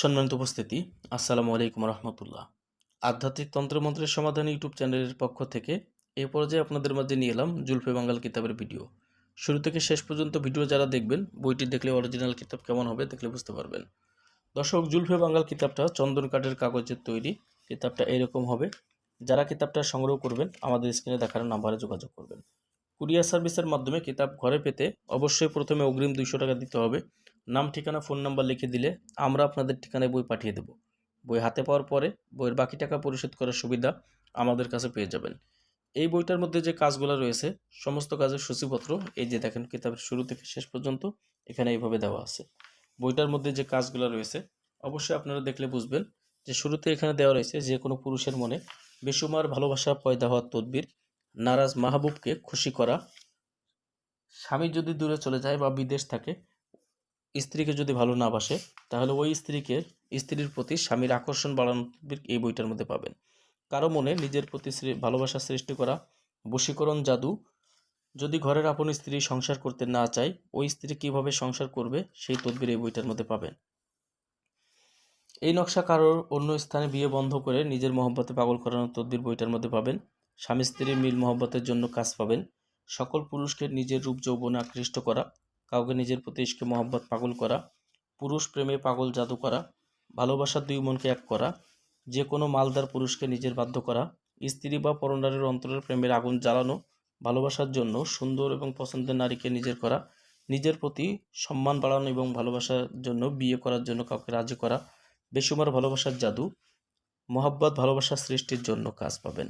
সম্মানিত উপস্থিতি, আসসালামু আলাইকুম রহমতুল্লাহ। আধ্যাত্মিক তন্ত্রমন্ত্রের সমাধান ইউটিউব চ্যানেলের পক্ষ থেকে এ পর্যায়ে আপনাদের মাঝে নিয়ে এলাম জুলফে বাঙ্গাল কিতাবের ভিডিও। শুরু থেকে শেষ পর্যন্ত ভিডিও যারা দেখবেন, বইটি দেখলে অরিজিনাল কিতাব কেমন হবে দেখলে বুঝতে পারবেন। দর্শক, জুলফে বাঙ্গাল কিতাবটা চন্দন কাঠের কাগজের তৈরি। কিতাবটা এরকম হবে। যারা কিতাবটা সংগ্রহ করবেন, আমাদের স্ক্রিনে দেখানো নাম্বারে যোগাযোগ করবেন। কুরিয়ার সার্ভিসের মাধ্যমে কিতাব ঘরে পেতে অবশ্যই প্রথমে অগ্রিম দুইশো টাকা দিতে হবে। নাম, ঠিকানা, ফোন নাম্বার লিখে দিলে আমরা আপনাদের ঠিকানায় বই পাঠিয়ে দেব। বই হাতে পাওয়ার পরে বইয়ের বাকি টাকা পরিশোধ করার সুবিধা আমাদের কাছে পেয়ে যাবেন। এই বইটার মধ্যে যে কাজগুলো রয়েছে, সমস্ত কাজের সূচিপত্র, এই যে দেখেন কিতাবের শুরু থেকে শেষ পর্যন্ত এখানে এইভাবে দেওয়া আছে। বইটার মধ্যে যে কাজগুলো রয়েছে, অবশ্যই আপনারা দেখলে বুঝবেন যে শুরুতে এখানে দেওয়া রয়েছে যে কোনো পুরুষের মনে বেসুমার ভালোবাসা, পয়দা হওয়ার তদবির, নারাজ মাহবুবকে খুশি করা, স্বামী যদি দূরে চলে যায় বা বিদেশ থাকে স্ত্রীকে যদি ভালো না বাসে, তাহলে ওই স্ত্রীকে, স্ত্রীর প্রতি স্বামীর আকর্ষণ বাড়ানোর এই বইটার মধ্যে পাবেন। কারও মনে নিজের প্রতি ভালোবাসা সৃষ্টি করা বশীকরণ জাদু, যদি ঘরের আপন স্ত্রী সংসার করতে না চায়, ওই স্ত্রী কীভাবে সংসার করবে, সেই তদবির এই বইটার মধ্যে পাবেন। এই নকশা কারোর অন্য স্থানে বিয়ে বন্ধ করে নিজের মহব্বতে পাগল করানোর তদবির বইটার মধ্যে পাবেন। স্বামী স্ত্রীর মিল মহব্বতের জন্য কাজ পাবেন। সকল পুরুষকে নিজের রূপ যৌবনে আকৃষ্ট করা কাউকে নিজের প্রতি ইশকে, মহব্বত, পাগল করা, পুরুষ প্রেমে পাগল, জাদু করা, ভালোবাসার দুই মনকে এক করা, যে কোনো মালদার পুরুষকে নিজের বাধ্য করা, স্ত্রী বা পরনারীর অন্তরের প্রেমের আগুন জ্বালানো, ভালোবাসার জন্য সুন্দর এবং পছন্দের নারীকে নিজের করা, নিজের প্রতি সম্মান বাড়ানো এবং ভালোবাসার জন্য বিয়ে করার জন্য কাউকে রাজি করা বেসুমার ভালোবাসার জাদু, মহাব্বত ভালোবাসা সৃষ্টির জন্য কাজ পাবেন।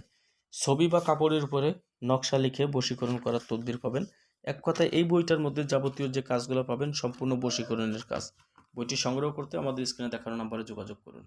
ছবি বা কাপড়ের উপরে নকশা লিখে বশীকরণ করার তদবির পাবেন। এক কথায় এই বইটার মধ্যে যাবতীয় যে কাজগুলো পাবেন, সম্পূর্ণ বশীকরণের কাজ। বইটি সংগ্রহ করতে আমাদের স্ক্রিনে দেখানো নাম্বারে যোগাযোগ করুন।